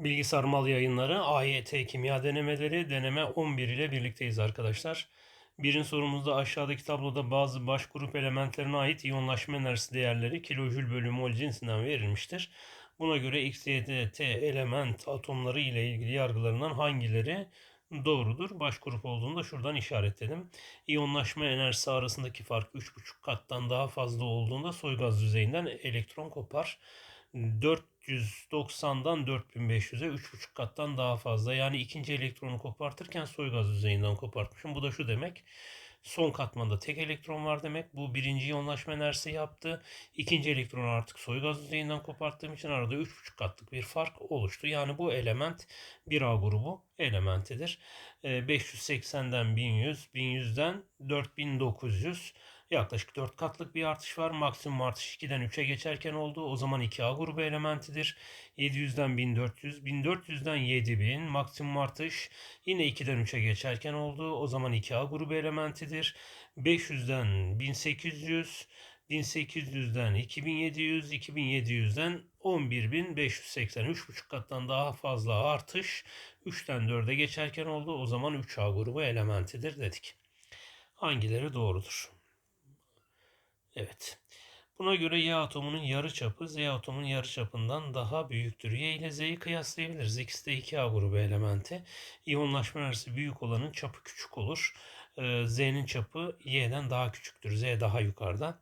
Bilgisayar Mal Yayınları AYT Kimya Denemeleri deneme 11 ile birlikteyiz arkadaşlar. Birinci sorumuzda aşağıdaki tabloda bazı baş grup elementlerine ait iyonlaşma enerjisi değerleri kilojül bölü mol cinsinden verilmiştir. Buna göre X, Y, D, T element atomları ile ilgili yargılarından hangileri doğrudur? Baş grup olduğunda şuradan işaretledim. İyonlaşma enerjisi arasındaki fark 3,5 kattan daha fazla olduğunda soy gaz düzeyinden elektron kopar. 490'dan 4500'e 3,5 kattan daha fazla. Yani ikinci elektronu kopartırken soy gaz düzeyinden kopartmışım. Bu da şu demek. Son katmanda tek elektron var demek. Bu birinci iyonlaşma enerjisi yaptı. İkinci elektron artık soy gaz düzeyinden koparttığım için arada 3,5 katlık bir fark oluştu. Yani bu element 1A grubu elementidir. 580'den 1100, 1100'den 4900 Yaklaşık 4 katlık bir artış var. Maksimum artış 2'den 3'e geçerken oldu. O zaman 2A grubu elementidir. 700'den 1400, 1400'den 7000 maksimum artış yine 2'den 3'e geçerken oldu. O zaman 2A grubu elementidir. 500'den 1800, 1800'den 2700, 2700'den 11580, 3,5 kattan daha fazla artış 3'ten 4'e geçerken oldu. O zaman 3A grubu elementidir dedik. Hangileri doğrudur? Evet. Buna göre Y atomunun yarıçapı Z atomunun yarıçapından daha büyüktür. Y ile Z'yi kıyaslayabiliriz. İkisi de 2A grubu elementi. İyonlaşma enerjisi büyük olanın çapı küçük olur. Ee, Z'nin çapı Y'den daha küçüktür. Z daha yukarıda.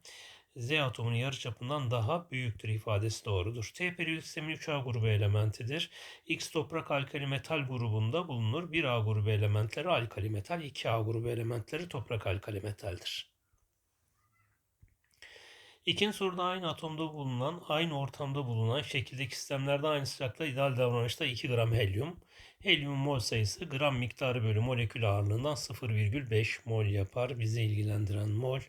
Z atomunun yarıçapından daha büyüktür ifadesi doğrudur. T periyodik sistemin 3A grubu elementidir. X toprak alkali metal grubunda bulunur. 1A grubu elementleri alkali metal, 2A grubu elementleri toprak alkali metaldir. İkinci soruda aynı atomda bulunan, aynı ortamda bulunan şekildeki sistemlerde aynı sıcaklıkta ideal davranışta 2 gram helyum. Helyumun mol sayısı gram miktarı bölü molekül ağırlığından 0,5 mol yapar. Bizi ilgilendiren mol.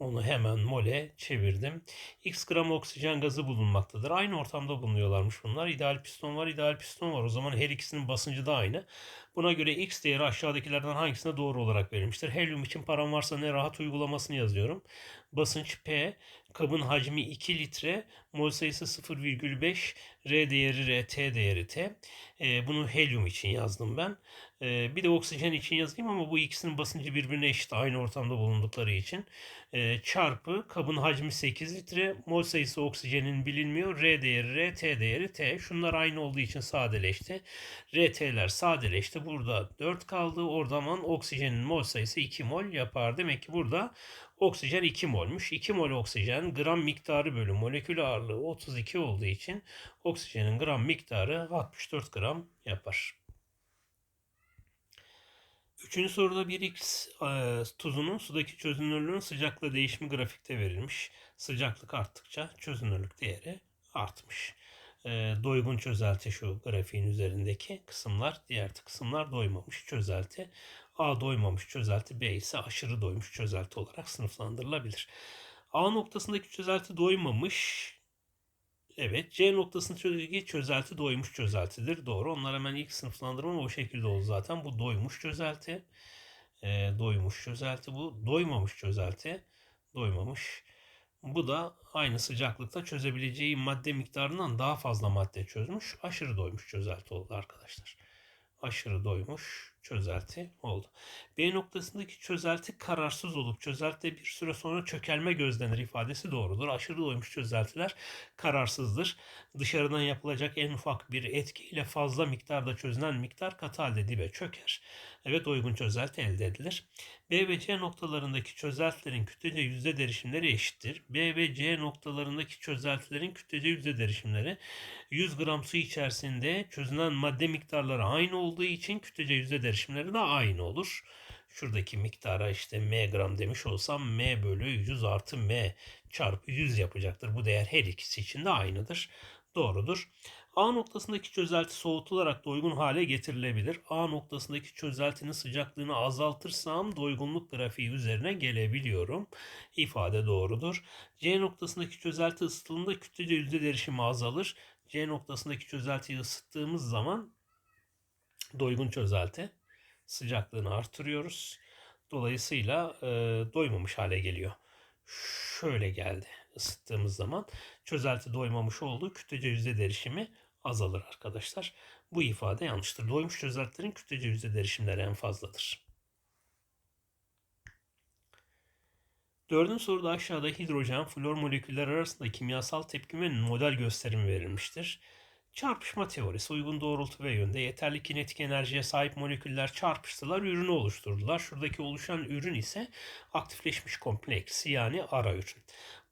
Onu hemen mole çevirdim. X gram oksijen gazı bulunmaktadır. Aynı ortamda bulunuyorlarmış bunlar. İdeal piston var, ideal piston var. O zaman her ikisinin basıncı da aynı. Buna göre X değeri aşağıdakilerden hangisine doğru olarak verilmiştir? Helyum için param varsa ne rahat uygulamasını yazıyorum. Basınç P, kabın hacmi 2 litre, mol sayısı 0,5, R değeri R, T değeri T. E, bunu helyum için yazdım ben. E, bir de oksijen için yazayım ama bu ikisinin basıncı birbirine eşit aynı ortamda bulundukları için. E, çarpı kabın hacmi 8 litre, mol sayısı oksijenin bilinmiyor. R değeri R, T değeri T. Şunlar aynı olduğu için sadeleşti. R, T'ler sadeleşti. Burada 4 kaldı. Oradan oksijenin mol sayısı 2 mol yapar. Demek ki burada Oksijen 2 molmuş. 2 mol oksijen gram miktarı bölü molekül ağırlığı 32 olduğu için oksijenin gram miktarı 64 gram yapar. Üçüncü soruda 1x e, tuzunun sudaki çözünürlüğün sıcaklığı değişimi grafikte verilmiş. Sıcaklık arttıkça çözünürlük değeri artmış. E, doygun çözelti şu grafiğin üzerindeki kısımlar, diğer kısımlar doymamış çözelti. A doymamış çözelti, B ise aşırı doymuş çözelti olarak sınıflandırılabilir. A noktasındaki çözelti doymamış. Evet, C noktasındaki çözelti doymuş çözeltidir. Doğru. Onlar hemen ilk sınıflandırma o şekilde oldu zaten. Bu doymuş çözelti. E, doymuş çözelti bu. Doymamış çözelti. Doymamış. Bu da aynı sıcaklıkta çözebileceği madde miktarından daha fazla madde çözmüş. Aşırı doymuş çözelti oldu arkadaşlar. Aşırı doymuş çözelti oldu. B noktasındaki çözelti kararsız olup çözeltide bir süre sonra çökelme gözlenir ifadesi doğrudur. Aşırı doymuş çözeltiler kararsızdır. Dışarıdan yapılacak en ufak bir etkiyle fazla miktarda çözünen miktar katı halde dibe çöker. Evet uygun çözelti elde edilir. B ve C noktalarındaki çözeltilerin kütlece yüzde derişimleri eşittir. B ve C noktalarındaki çözeltilerin kütlece yüzde derişimleri 100 gram su içerisinde çözünen madde miktarları aynı olduğu için kütlece yüzde derişimleri de aynı olur. Şuradaki miktara işte m gram demiş olsam m bölü 100 artı m çarpı 100 yapacaktır. Bu değer her ikisi için de aynıdır. Doğrudur. A noktasındaki çözelti soğutularak doygun hale getirilebilir. A noktasındaki çözeltinin sıcaklığını azaltırsam doygunluk grafiği üzerine gelebiliyorum. İfade doğrudur. C noktasındaki çözelti ısıtıldığında kütlece yüzde derişimi azalır. C noktasındaki çözeltiyi ısıttığımız zaman doygun çözelti sıcaklığını artırıyoruz. Dolayısıyla e, doymamış hale geliyor. Şöyle geldi ısıttığımız zaman çözelti doymamış oldu. Kütlece yüzde derişimi azalır arkadaşlar. Bu ifade yanlıştır. Doymuş çözeltilerin kütlece yüzde derişimleri en fazladır. Dördüncü soruda aşağıda hidrojen, flor moleküller arasında kimyasal tepkimenin model gösterimi verilmiştir. Çarpışma teorisi uygun doğrultu ve yönde yeterli kinetik enerjiye sahip moleküller çarpıştılar, ürünü oluşturdular. Şuradaki oluşan ürün ise aktifleşmiş kompleks yani ara ürün.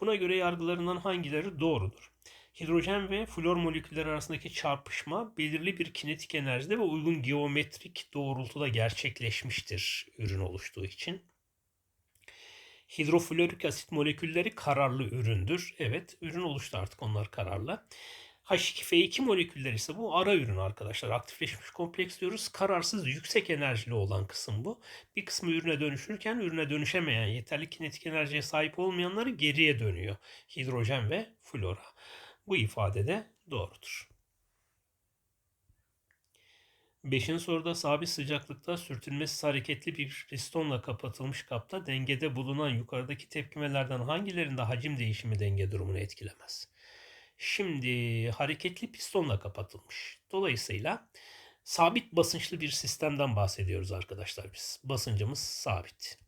Buna göre yargılarından hangileri doğrudur? Hidrojen ve flor moleküller arasındaki çarpışma belirli bir kinetik enerjide ve uygun geometrik doğrultuda gerçekleşmiştir ürün oluştuğu için. Hidroflorik asit molekülleri kararlı üründür. Evet, ürün oluştu artık onlar kararlı. H2F2 molekülleri ise bu ara ürün arkadaşlar. Aktifleşmiş kompleks diyoruz. Kararsız yüksek enerjili olan kısım bu. Bir kısmı ürüne dönüşürken ürüne dönüşemeyen, yeterli kinetik enerjiye sahip olmayanları geriye dönüyor. Hidrojen ve flora. Bu ifade de doğrudur. Beşinci soruda sabit sıcaklıkta sürtünmesi hareketli bir pistonla kapatılmış kapta dengede bulunan yukarıdaki tepkimelerden hangilerinde hacim değişimi denge durumunu etkilemez? Şimdi hareketli pistonla kapatılmış. Dolayısıyla sabit basınçlı bir sistemden bahsediyoruz arkadaşlar biz. Basıncımız sabit.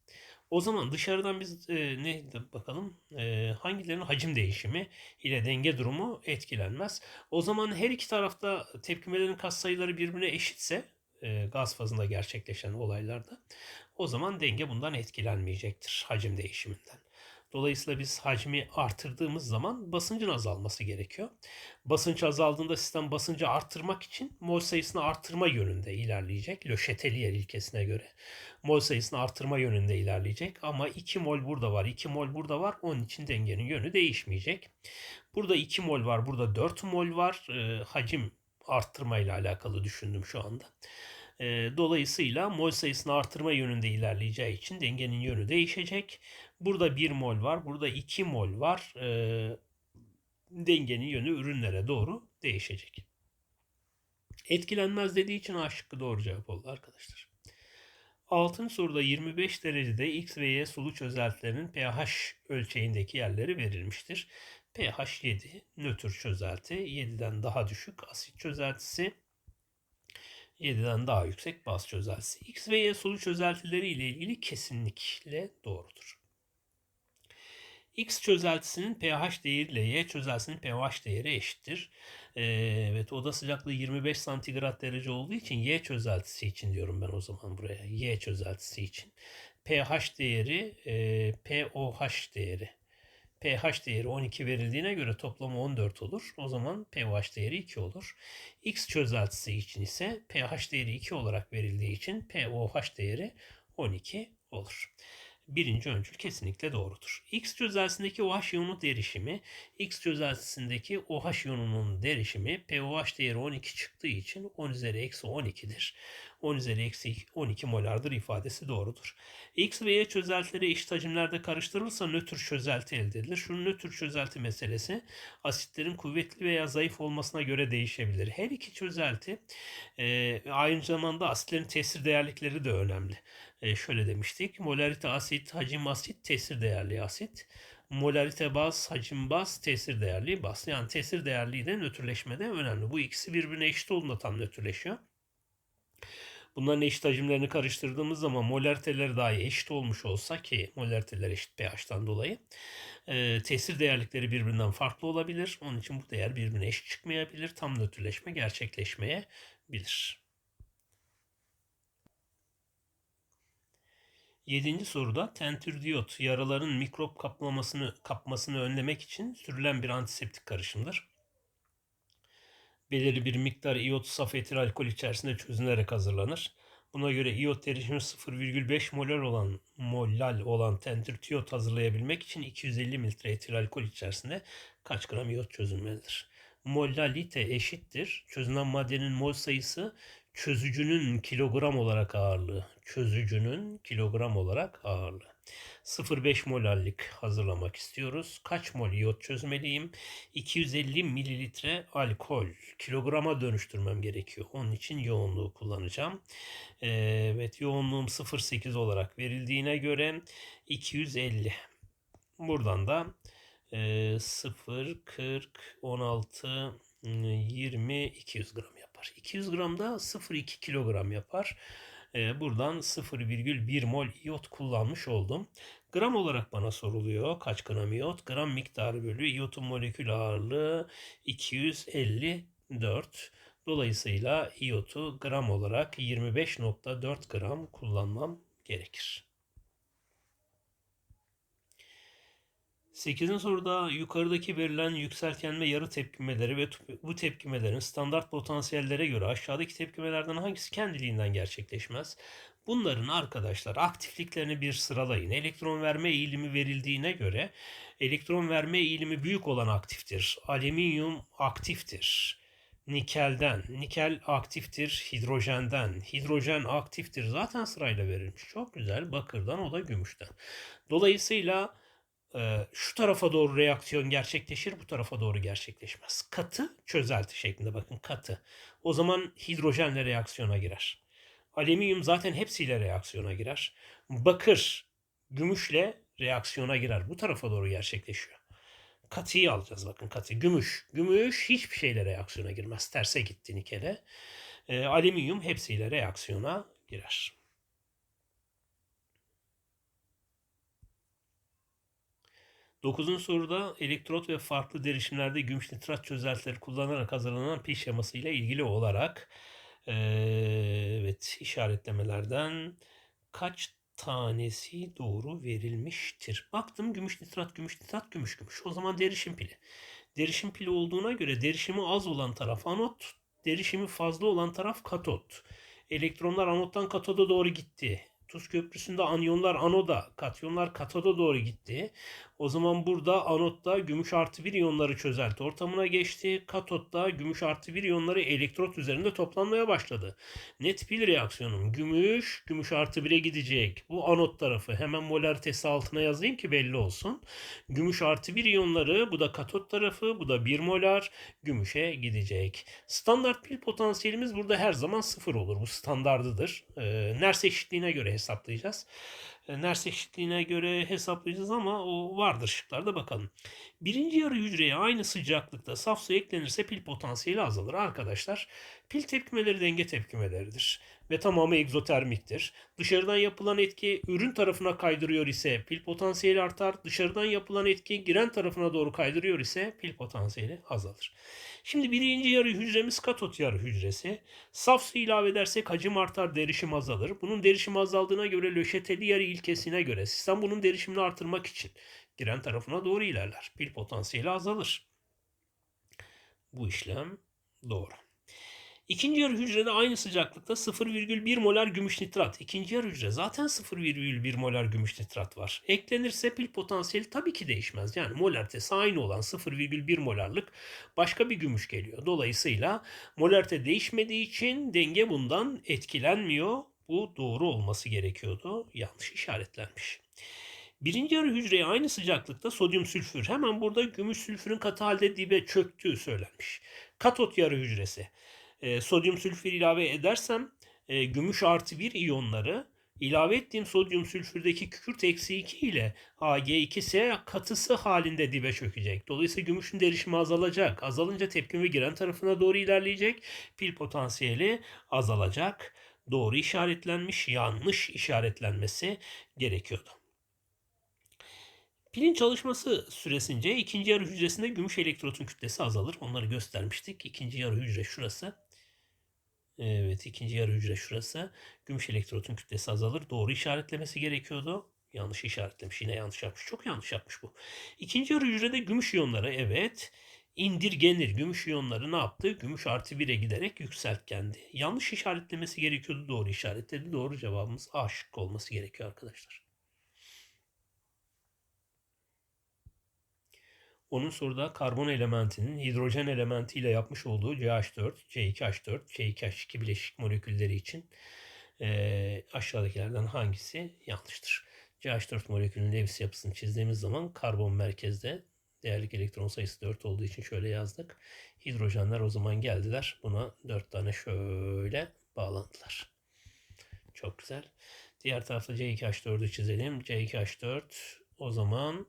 O zaman dışarıdan biz e, ne bakalım e, hangilerinin hacim değişimi ile denge durumu etkilenmez. O zaman her iki tarafta tepkimelerin katsayıları birbirine eşitse e, gaz fazında gerçekleşen olaylarda o zaman denge bundan etkilenmeyecektir hacim değişiminden. Dolayısıyla biz hacmi artırdığımız zaman basıncın azalması gerekiyor. Basınç azaldığında sistem basıncı arttırmak için mol sayısını artırma yönünde ilerleyecek. Le Chatelier ilkesine göre mol sayısını artırma yönünde ilerleyecek. Ama 2 mol burada var, 2 mol burada var. Onun için dengenin yönü değişmeyecek. Burada 2 mol var, burada 4 mol var. E, hacim arttırma ile alakalı düşündüm şu anda. E, dolayısıyla mol sayısını artırma yönünde ilerleyeceği için dengenin yönü değişecek. Burada 1 mol var, burada 2 mol var. E, dengenin yönü ürünlere doğru değişecek. Etkilenmez dediği için A şıkkı doğru cevap oldu arkadaşlar. Altın soruda 25 derecede X ve Y sulu çözeltilerinin pH ölçeğindeki yerleri verilmiştir. pH 7 nötr çözelti, 7'den daha düşük asit çözeltisi, 7'den daha yüksek baz çözeltisi. X ve Y sulu çözeltileri ile ilgili kesinlikle doğrudur. X çözeltisinin pH değeri ile Y çözeltisinin pH değeri eşittir. Ee, evet oda sıcaklığı 25 santigrat derece olduğu için Y çözeltisi için diyorum ben o zaman buraya. Y çözeltisi için. pH değeri e, POH değeri. pH değeri 12 verildiğine göre toplamı 14 olur. O zaman pH değeri 2 olur. X çözeltisi için ise pH değeri 2 olarak verildiği için POH değeri 12 olur birinci öncül kesinlikle doğrudur. X çözeltisindeki OH iyonu derişimi, X çözeltisindeki OH iyonunun derişimi POH değeri 12 çıktığı için 10 üzeri eksi 12'dir. 10 üzeri eksi 12 molardır ifadesi doğrudur. X ve Y çözeltileri eşit hacimlerde karıştırılırsa nötr çözelti elde edilir. Şu nötr çözelti meselesi asitlerin kuvvetli veya zayıf olmasına göre değişebilir. Her iki çözelti e, aynı zamanda asitlerin tesir değerlikleri de önemli. E, şöyle demiştik. Molarite asit, hacim asit, tesir değerli asit. Molarite baz, hacim baz, tesir değerli baz. Yani tesir değerliği de nötrleşmede önemli. Bu ikisi birbirine eşit olduğunda tam nötrleşiyor. Bunların eşit hacimlerini karıştırdığımız zaman molariteleri dahi eşit olmuş olsa ki molariteler eşit pH'tan dolayı e, tesir değerlikleri birbirinden farklı olabilir. Onun için bu değer birbirine eşit çıkmayabilir. Tam nötrleşme gerçekleşmeyebilir. Yedinci soruda tentürdiyot yaraların mikrop kaplamasını kapmasını önlemek için sürülen bir antiseptik karışımdır. Belirli bir miktar iot saf etil alkol içerisinde çözünerek hazırlanır. Buna göre iot derişimi 0,5 molar olan molal olan tentürdiyot hazırlayabilmek için 250 mililitre etil alkol içerisinde kaç gram iot çözülmelidir? Molalite eşittir. Çözünen maddenin mol sayısı çözücünün kilogram olarak ağırlığı. Çözücünün kilogram olarak ağırlığı. 0,5 molallik hazırlamak istiyoruz. Kaç mol iot çözmeliyim? 250 mililitre alkol. Kilograma dönüştürmem gerekiyor. Onun için yoğunluğu kullanacağım. Evet yoğunluğum 0,8 olarak verildiğine göre 250. Buradan da 0, 40, 16, 20 200 gram yapar. 200 gram da 0,2 kilogram yapar. Ee, buradan 0,1 mol iyot kullanmış oldum. Gram olarak bana soruluyor. Kaç gram iyot? Gram miktarı bölü iyotun molekül ağırlığı 254. Dolayısıyla iyotu gram olarak 25.4 gram kullanmam gerekir. 8. soruda yukarıdaki verilen yükseltgen yarı tepkimeleri ve bu tepkimelerin standart potansiyellere göre aşağıdaki tepkimelerden hangisi kendiliğinden gerçekleşmez? Bunların arkadaşlar aktifliklerini bir sıralayın. Elektron verme eğilimi verildiğine göre elektron verme eğilimi büyük olan aktiftir. Alüminyum aktiftir. Nikelden, nikel aktiftir hidrojenden, hidrojen aktiftir. Zaten sırayla verilmiş. Çok güzel. Bakırdan o da gümüşten. Dolayısıyla şu tarafa doğru reaksiyon gerçekleşir, bu tarafa doğru gerçekleşmez. Katı çözelti şeklinde bakın katı. O zaman hidrojenle reaksiyona girer. Alüminyum zaten hepsiyle reaksiyona girer. Bakır gümüşle reaksiyona girer. Bu tarafa doğru gerçekleşiyor. Katıyı alacağız bakın katı. Gümüş. Gümüş hiçbir şeyle reaksiyona girmez. Terse gitti nikele. E, alüminyum hepsiyle reaksiyona girer. Dokuzuncu soruda elektrot ve farklı derişimlerde gümüş nitrat çözeltileri kullanarak hazırlanan pil şeması ilgili olarak e, evet işaretlemelerden kaç tanesi doğru verilmiştir? Baktım gümüş nitrat, gümüş nitrat, gümüş gümüş. O zaman derişim pili. Derişim pili olduğuna göre derişimi az olan taraf anot, derişimi fazla olan taraf katot. Elektronlar anottan katoda doğru gitti. Tuz köprüsünde anyonlar anoda, katyonlar katoda doğru gitti. O zaman burada anotta gümüş artı bir iyonları çözelti ortamına geçti. Katotta gümüş artı bir iyonları elektrot üzerinde toplanmaya başladı. Net pil reaksiyonum. Gümüş, gümüş artı 1'e gidecek. Bu anot tarafı. Hemen molaritesi altına yazayım ki belli olsun. Gümüş artı bir iyonları, bu da katot tarafı, bu da 1 molar gümüşe gidecek. Standart pil potansiyelimiz burada her zaman sıfır olur. Bu standardıdır. Ee, Ners eşitliğine göre hesaplayacağız. E, Ners eşitliğine göre hesaplayacağız ama o vardır şıklarda bakalım. Birinci yarı hücreye aynı sıcaklıkta saf su eklenirse pil potansiyeli azalır. Arkadaşlar pil tepkimeleri denge tepkimeleridir ve tamamı egzotermiktir. Dışarıdan yapılan etki ürün tarafına kaydırıyor ise pil potansiyeli artar. Dışarıdan yapılan etki giren tarafına doğru kaydırıyor ise pil potansiyeli azalır. Şimdi birinci yarı hücremiz katot yarı hücresi. Saf su ilave edersek hacim artar, derişim azalır. Bunun derişimi azaldığına göre löşeteli yarı ilkesine göre sistem bunun derişimini artırmak için giren tarafına doğru ilerler. Pil potansiyeli azalır. Bu işlem doğru. İkinci yarı hücrede aynı sıcaklıkta 0,1 molar gümüş nitrat. İkinci yarı hücre zaten 0,1 molar gümüş nitrat var. Eklenirse pil potansiyeli tabii ki değişmez. Yani molaritesi aynı olan 0,1 molarlık başka bir gümüş geliyor. Dolayısıyla molarite değişmediği için denge bundan etkilenmiyor. Bu doğru olması gerekiyordu. Yanlış işaretlenmiş. Birinci yarı hücreye aynı sıcaklıkta sodyum sülfür. Hemen burada gümüş sülfürün katı halde dibe çöktüğü söylenmiş. Katot yarı hücresi e, sodyum sülfür ilave edersem e, gümüş artı 1 iyonları ilave ettiğim sodyum sülfürdeki kükürt eksi 2 ile Ag2S katısı halinde dibe çökecek. Dolayısıyla gümüşün derişimi azalacak. Azalınca tepkime giren tarafına doğru ilerleyecek. Pil potansiyeli azalacak. Doğru işaretlenmiş, yanlış işaretlenmesi gerekiyordu. Pilin çalışması süresince ikinci yarı hücresinde gümüş elektrotun kütlesi azalır. Onları göstermiştik. İkinci yarı hücre şurası. Evet ikinci yarı hücre şurası. Gümüş elektrotun kütlesi azalır. Doğru işaretlemesi gerekiyordu. Yanlış işaretlemiş. Yine yanlış yapmış. Çok yanlış yapmış bu. İkinci yarı hücrede gümüş iyonları evet indirgenir. Gümüş iyonları ne yaptı? Gümüş artı 1'e giderek yükseltkendi. Yanlış işaretlemesi gerekiyordu. Doğru işaretledi. Doğru cevabımız A şık olması gerekiyor arkadaşlar. Onun soruda karbon elementinin hidrojen elementiyle yapmış olduğu CH4, C2H4, C2H2 bileşik molekülleri için e, aşağıdakilerden hangisi yanlıştır? CH4 molekülünün Lewis yapısını çizdiğimiz zaman karbon merkezde değerlik elektron sayısı 4 olduğu için şöyle yazdık. Hidrojenler o zaman geldiler. Buna 4 tane şöyle bağlandılar. Çok güzel. Diğer tarafta C2H4'ü çizelim. C2H4 o zaman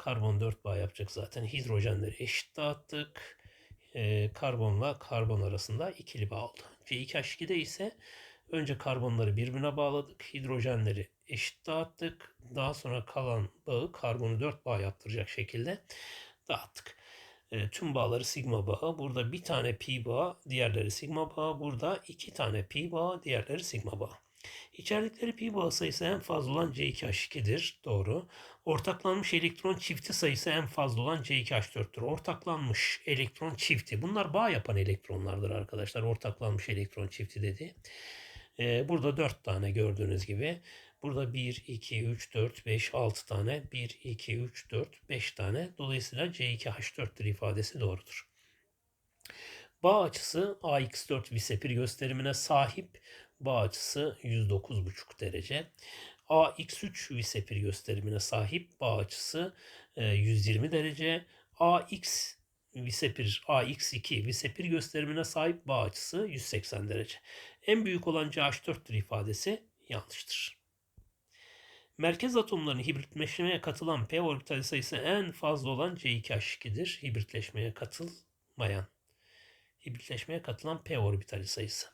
Karbon 4 bağ yapacak zaten. Hidrojenleri eşit dağıttık. e, karbonla karbon arasında ikili bağ oldu. C2H2'de ise önce karbonları birbirine bağladık. Hidrojenleri eşit dağıttık. Daha sonra kalan bağı karbonu 4 bağ yaptıracak şekilde dağıttık. E, tüm bağları sigma bağı. Burada bir tane pi bağı, diğerleri sigma bağı. Burada iki tane pi bağı, diğerleri sigma bağı. İçerdikleri pi bağı sayısı en fazla olan C2H2'dir. Doğru. Ortaklanmış elektron çifti sayısı en fazla olan C2H4'tür. Ortaklanmış elektron çifti. Bunlar bağ yapan elektronlardır arkadaşlar. Ortaklanmış elektron çifti dedi. Ee, burada 4 tane gördüğünüz gibi. Burada 1, 2, 3, 4, 5, 6 tane. 1, 2, 3, 4, 5 tane. Dolayısıyla C2H4'tür ifadesi doğrudur. Bağ açısı AX4 visepir gösterimine sahip. Bağ açısı 109,5 derece. AX3 visepir gösterimine sahip bağ açısı 120 e, derece. AX visepir AX2 visepir gösterimine sahip bağ açısı 180 derece. En büyük olan CH4'tür ifadesi yanlıştır. Merkez atomlarının hibritleşmeye katılan p orbital sayısı en fazla olan C2H2'dir. Hibritleşmeye katılmayan, hibritleşmeye katılan p orbital sayısı.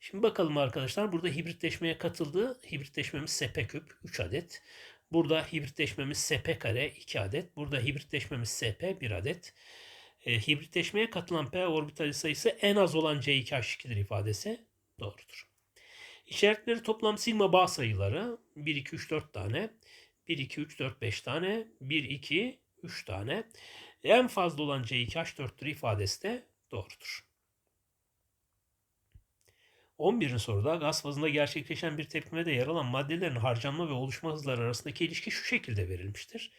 Şimdi bakalım arkadaşlar burada hibritleşmeye katıldı. Hibritleşmemiz SP küp 3 adet. Burada hibritleşmemiz SP kare 2 adet. Burada hibritleşmemiz SP 1 adet. E, hibritleşmeye katılan P orbitali sayısı en az olan C2H2'dir ifadesi doğrudur. İşaretleri toplam sigma bağ sayıları 1, 2, 3, 4 tane. 1, 2, 3, 4, 5 tane. 1, 2, 3 tane. En fazla olan C2H4'tür ifadesi de doğrudur. 11. soruda gaz fazında gerçekleşen bir tepkimede yer alan maddelerin harcanma ve oluşma hızları arasındaki ilişki şu şekilde verilmiştir.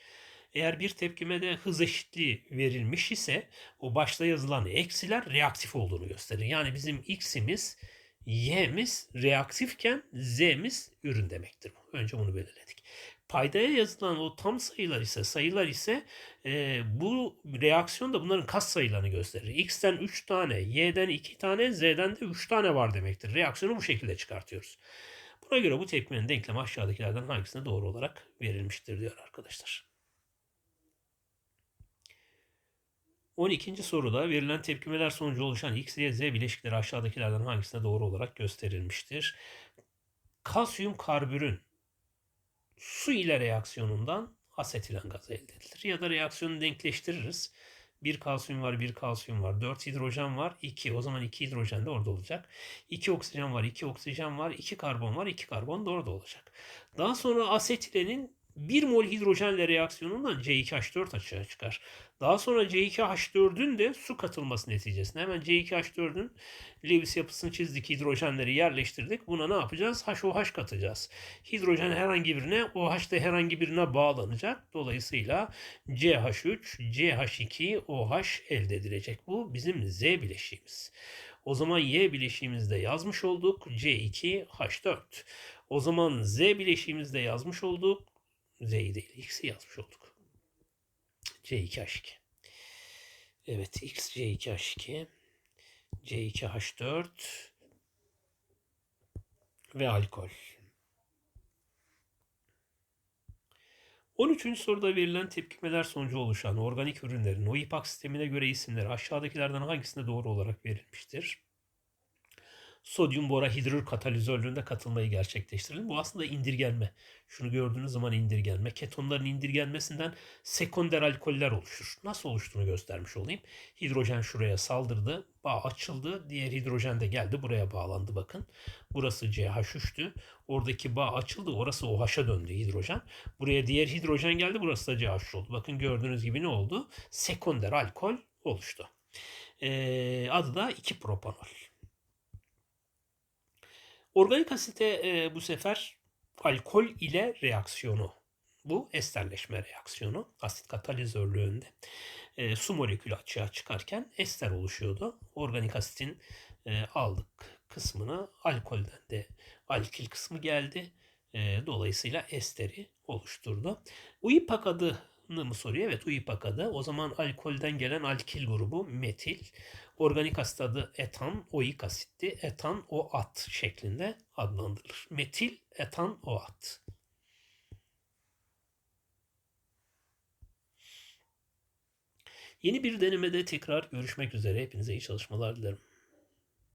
Eğer bir tepkimede hız eşitliği verilmiş ise o başta yazılan eksiler reaktif olduğunu gösterir. Yani bizim x'imiz y'miz reaktifken z'miz ürün demektir. Önce bunu belirledik. Paydaya yazılan o tam sayılar ise sayılar ise e, bu reaksiyon da bunların kas sayılarını gösterir. X'ten 3 tane, Y'den 2 tane, Z'den de 3 tane var demektir. Reaksiyonu bu şekilde çıkartıyoruz. Buna göre bu tepkimenin denklemi aşağıdakilerden hangisine doğru olarak verilmiştir diyor arkadaşlar. 12. soruda verilen tepkimeler sonucu oluşan X, Y, Z bileşikleri aşağıdakilerden hangisine doğru olarak gösterilmiştir? Kalsiyum karbürün su ile reaksiyonundan asetilen gaz elde edilir. Ya da reaksiyonu denkleştiririz. Bir kalsiyum var, bir kalsiyum var. Dört hidrojen var, iki. O zaman iki hidrojen de orada olacak. İki oksijen var, iki oksijen var. iki karbon var, iki karbon da orada olacak. Daha sonra asetilenin 1 mol hidrojenle reaksiyonundan C2H4 açığa çıkar. Daha sonra C2H4'ün de su katılması neticesinde hemen C2H4'ün Lewis yapısını çizdik, hidrojenleri yerleştirdik. Buna ne yapacağız? HOH katacağız. Hidrojen herhangi birine, OH da herhangi birine bağlanacak. Dolayısıyla CH3, CH2, OH elde edilecek. Bu bizim Z bileşiğimiz. O zaman Y bileşiğimizde yazmış olduk. C2H4. O zaman Z bileşiğimizde yazmış olduk. Z'yi değil X'i yazmış olduk. C2H2. Evet X C2H2 C2H4 ve alkol. 13. soruda verilen tepkimeler sonucu oluşan organik ürünlerin OIPAC sistemine göre isimleri aşağıdakilerden hangisinde doğru olarak verilmiştir? Sodyum bora hidrür katalizörlüğünde katılmayı gerçekleştirelim. Bu aslında indirgenme. Şunu gördüğünüz zaman indirgenme. Ketonların indirgenmesinden sekonder alkoller oluşur. Nasıl oluştuğunu göstermiş olayım. Hidrojen şuraya saldırdı. Bağ açıldı. Diğer hidrojen de geldi. Buraya bağlandı bakın. Burası CH3'tü. Oradaki bağ açıldı. Orası OH'a döndü hidrojen. Buraya diğer hidrojen geldi. Burası da CH3 oldu. Bakın gördüğünüz gibi ne oldu? Sekonder alkol oluştu. Ee, adı da 2 propanol. Organik asite e, bu sefer alkol ile reaksiyonu. Bu esterleşme reaksiyonu asit katalizörlüğünde. E, su molekülü açığa çıkarken ester oluşuyordu. Organik asitin e, aldık kısmını alkolden de alkil kısmı geldi. E, dolayısıyla esteri oluşturdu. UIPAC adı mı soruyor? Evet UIPAC adı. O zaman alkolden gelen alkil grubu metil. Organik asit adı etan, oik asitti. Etan, o at şeklinde adlandırılır. Metil, etan, o at. Yeni bir denemede tekrar görüşmek üzere. Hepinize iyi çalışmalar dilerim.